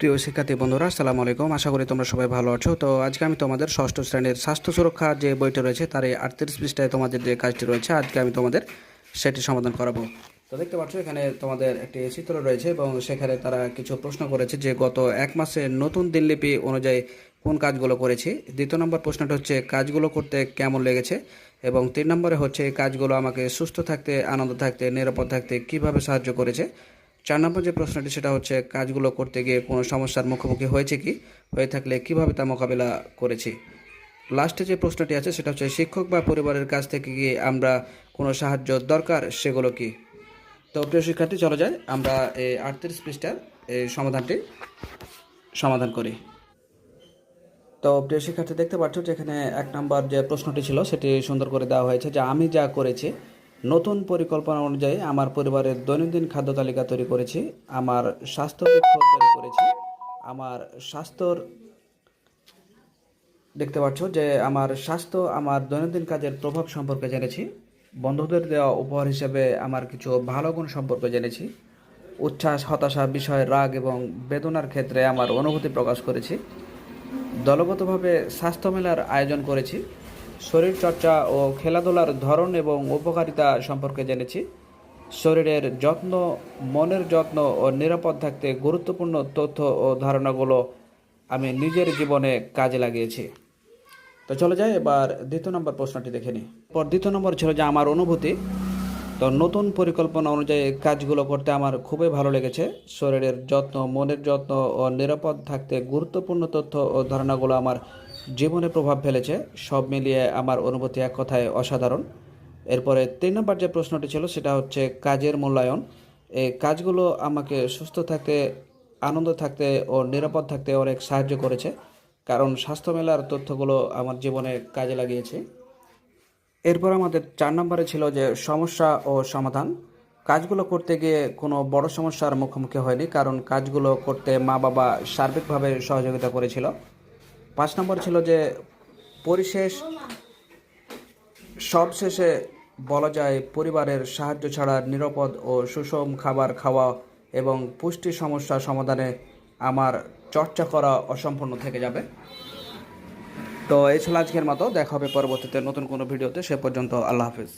প্রিয় শিক্ষার্থী বন্ধুরা, আসসালামু আলাইকুম। আশা করি তোমরা সবাই ভালো আছো। তো আজকে আমি তোমাদের ষষ্ঠ শ্রেণির স্বাস্থ্য সুরক্ষা যে বইটা রয়েছে, তার এই আটত্রিশ পৃষ্ঠায় তোমাদের যে কাজটি রয়েছে, আজকে আমি তোমাদের সেটি সমাধান করাবো। তো দেখতে পাচ্ছ, এখানে তোমাদের একটি চিত্র রয়েছে এবং সেখানে তারা কিছু প্রশ্ন করেছে যে, গত এক মাসে নতুন দিনলিপি অনুযায়ী কোন কাজগুলো করেছি? দ্বিতীয় নম্বর প্রশ্নটা হচ্ছে, কাজগুলো করতে কেমন লেগেছে? এবং তিন নম্বরে হচ্ছে, কাজগুলো আমাকে সুস্থ থাকতে, আনন্দ থাকতে, নিরাপদ থাকতে কীভাবে সাহায্য করেছে? চার নম্বর যে প্রশ্নটি, সেটা হচ্ছে কাজগুলো করতে গিয়ে কোনো সমস্যার মুখোমুখি হয়েছে কি? হয়ে থাকলে কীভাবে তা মোকাবেলা করেছি? লাস্টে যে প্রশ্নটি আছে, সেটা হচ্ছে শিক্ষক বা পরিবারের কাছ থেকে গিয়ে আমরা কোনো সাহায্য দরকার, সেগুলো কি? তো প্রিয় শিক্ষার্থী, চলে যায় আমরা এই আটত্রিশ পৃষ্ঠার এই সমাধানটি সমাধান করি। তো প্রিয় শিক্ষার্থী, দেখতে পাচ্ছ যে এখানে এক নম্বর যে প্রশ্নটি ছিল, সেটি সুন্দর করে দেওয়া হয়েছে যে আমি যা করেছি নতুন পরিকল্পনা অনুযায়ী আমার পরিবারের দৈনন্দিন খাদ্য তালিকা তৈরি করেছি, আমার স্বাস্থ্য তৈরি করেছি, আমার স্বাস্থ্যর দেখতে পাচ্ছ যে আমার স্বাস্থ্য আমার দৈনন্দিন কাজের প্রভাব সম্পর্কে জেনেছি, বন্ধুদের দেওয়া উপহার হিসেবে আমার কিছু ভালো গুণ সম্পর্কে জেনেছি, উচ্ছ্বাস, হতাশা, বিষয়, রাগ এবং বেদনার ক্ষেত্রে আমার অনুভূতি প্রকাশ করেছি, দলগতভাবে স্বাস্থ্য মেলার আয়োজন করেছি শরীরচর্চা ও খেলাধুলার ধরন এবং উপকারিতা সম্পর্কে জেনেছি। শরীরের যত্ন, মনের যত্ন ও নিরাপদ থাকতে গুরুত্বপূর্ণ তথ্য ও ধারণাগুলো আমি নিজের জীবনে কাজে লাগিয়েছি। তো চলে যাই, এবার দ্বিতীয় নম্বর প্রশ্নটি দেখে নিই। পর দ্বিতীয় নম্বর ছিল যে, আমার অনুভূতি? তো নতুন পরিকল্পনা অনুযায়ী কাজগুলো করতে আমার খুবই ভালো লেগেছে। শরীরের যত্ন, মনের যত্ন ও নিরাপদ থাকতে গুরুত্বপূর্ণ তথ্য ও ধারণাগুলো আমার জীবনে প্রভাব ফেলেছে, সব মিলিয়ে আমার অনুভূতি এক কথায় অসাধারণ। এরপরে তিন নম্বর যে প্রশ্নটি ছিল, সেটা হচ্ছে কাজের মূল্যায়ন। এই কাজগুলো আমাকে সুস্থ থাকতে, আনন্দ থাকতে ও নিরাপদ থাকতে অনেক সাহায্য করেছে, কারণ স্বাস্থ্য মেলার তথ্যগুলো আমার জীবনে কাজে লাগিয়েছে। এরপর আমাদের চার নম্বরে ছিল যে সমস্যা ও সমাধান। কাজগুলো করতে গিয়ে কোনো বড় সমস্যার মুখোমুখি হয়নি, কারণ কাজগুলো করতে মা বাবা সার্বিকভাবে সহযোগিতা করেছিল। পাঁচ নম্বর ছিল যে পরিশেষ, সবশেষে বলা যায় পরিবারের সাহায্য ছাড়া নিরাপদ ও সুষম খাবার খাওয়া এবং পুষ্টি সমস্যা সমাধানে আমার চর্চা করা অসম্পূর্ণ থেকে যাবে। তো এই ছিল আজকের মতো। দেখা হবে পরবর্তীতে নতুন কোনো ভিডিওতে। সে পর্যন্ত আল্লাহ হাফিজ।